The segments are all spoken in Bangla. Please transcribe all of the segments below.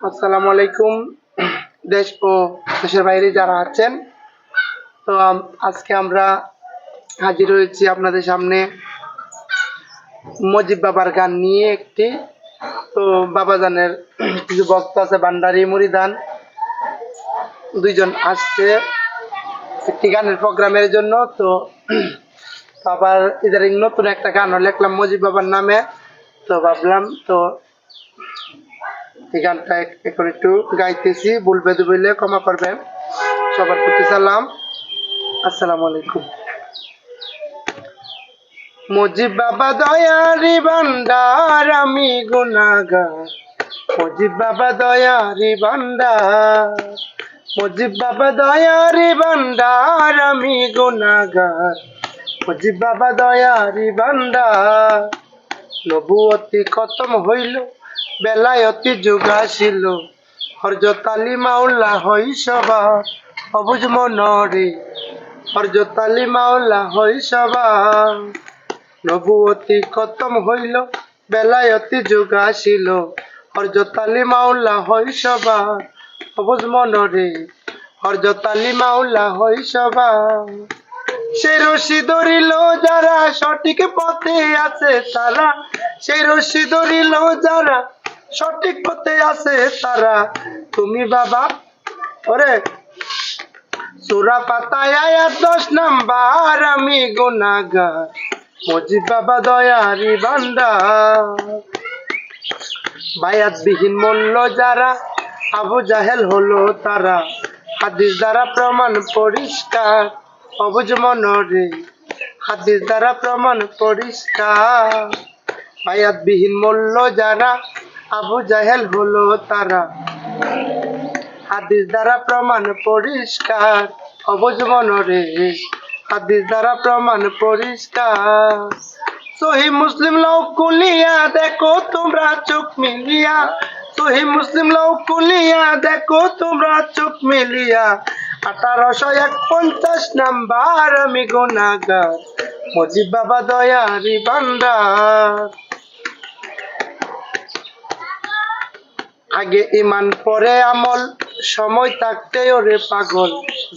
আসসালামু আলাইকুম, দেশ ও দেশের বাইরে যারা আছেন। তো আজকে আমরা হাজির হয়েছি আপনাদের সামনে মজিব বাবার গান নিয়ে একটি। তো বাবাজানের কিছু ভক্ত আছে, ভান্ডারি, মুড়িদান। দুইজন আসছে একটি গানের প্রোগ্রামের জন্য। তো আবার ইদারিং নতুন একটা গানও লিখলাম মজিব বাবার নামে। তো, ভাবলাম, তো এই গানটা এখন একটু গাইতেছি বলবে বললে ক্ষমা করবেন। সবার প্রতি সালাম। আসসালামু আলাইকুম। মজিব বাবা দয়ারি ভান্ডার, আমি গুনাগার। মজিব বাবা দয়ারি ভান্ডার। মজিব বাবা দয়ারি ভান্ডার, আমি গুনাগার। মজিব বাবা দয়ারি ভান্ডার। নবুয়তি খতম হইল। বেলায়তি যুগ আসিল হরজত আলী মাওলা হই সবা অবুজ মনরে হরজত আলী মাওলা হই সবা নবুয়তি খতম হইল বেলায়তি যুগ আসিল হরজত আলী মাওলা হই সবা অবুজ মনরে হরজত আলী মাওলা হই সবা সেই রশি ধরিল, যারা সঠিক পথে আছে তারা। সেই রশি ধরিল, যারা সঠিক পথে আছে তারা। তুমি বাবা, ওরে, সুরা পাতায় আয়াত দশ নাম্বার, আমি গুনাগার মজিব বাবা, দয়ারি ভান্ডার। বায়াত বিহীন মূল্য যারা, আবু জাহেল হলো তারা। হাদিস দ্বারা প্রমাণ পরিষ্কার, অবুজ মনরে। হাদিস দ্বারা প্রমাণ পরিষ্কার। বায়াত বিহীন মূল্য যারা আবু জাহেল হলো তারা। হাদিস দ্বারা প্রমাণ পরিষ্কার। অবুজ মনরে হাদিস দ্বারা প্রমাণ পরিষ্কার। সহি মুসলিম লও কুলিয়া, দেখো তোমরা চোখ মিলিয়া। সহি মুসলিম লও কুলিয়া, দেখো তোমরা চোখ মিলিয়া। আঠারোশো এক পঞ্চাশ নাম্বার আমি গুনাগার মজিব বাবা দয়ারি ভান্ডার আগে ইমান, পরে আমল, সময় থাকতে ওরে পাগল।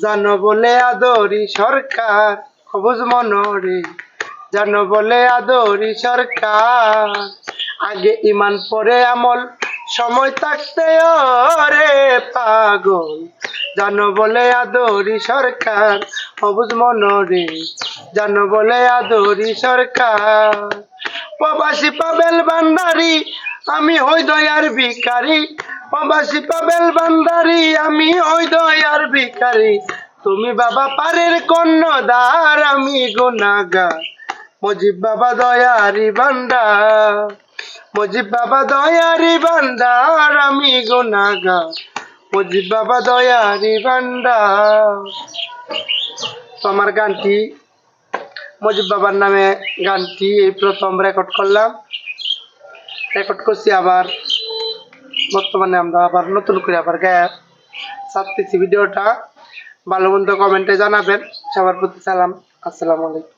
জানো বলে আদরি সরকার, সবুজ মনরে। জানো বলে আদরি সরকার, আগে ইমান, পরে আমল, সময় থাকতে ওরে পাগল। জানো বলে আদরি সরকার, সবুজ মনরে। জানো বলে আদরি সরকার, প্রবাসী পাবেল ভান্ডারি আমি হই দয়ার ভিকারি প্রবাসী পাবেল ভান্ডারি, আমি হই দয়ার ভিকারি তুমি বাবা পারের কন্যদার আমি গুনাগার মজিব বাবা দয়ারি ভান্ডার, মজিব বাবা দয়ারি ভান্ডার, আমি গুনাগার মজিব বাবা দয়ারি ভান্ডার। তো আমার গানটি, মজিব বাবার নামে গানটি এই প্রথম রেকর্ড করলাম। রেকর্ড করছি আবার। বর্তমানে আমরা আবার নতুন করে আবার গায়ে ছাড়তেছি ভিডিওটা। ভালো মন্দ কমেন্টে জানাবেন। সবার প্রতি সালাম। আসসালামু আলাইকুম।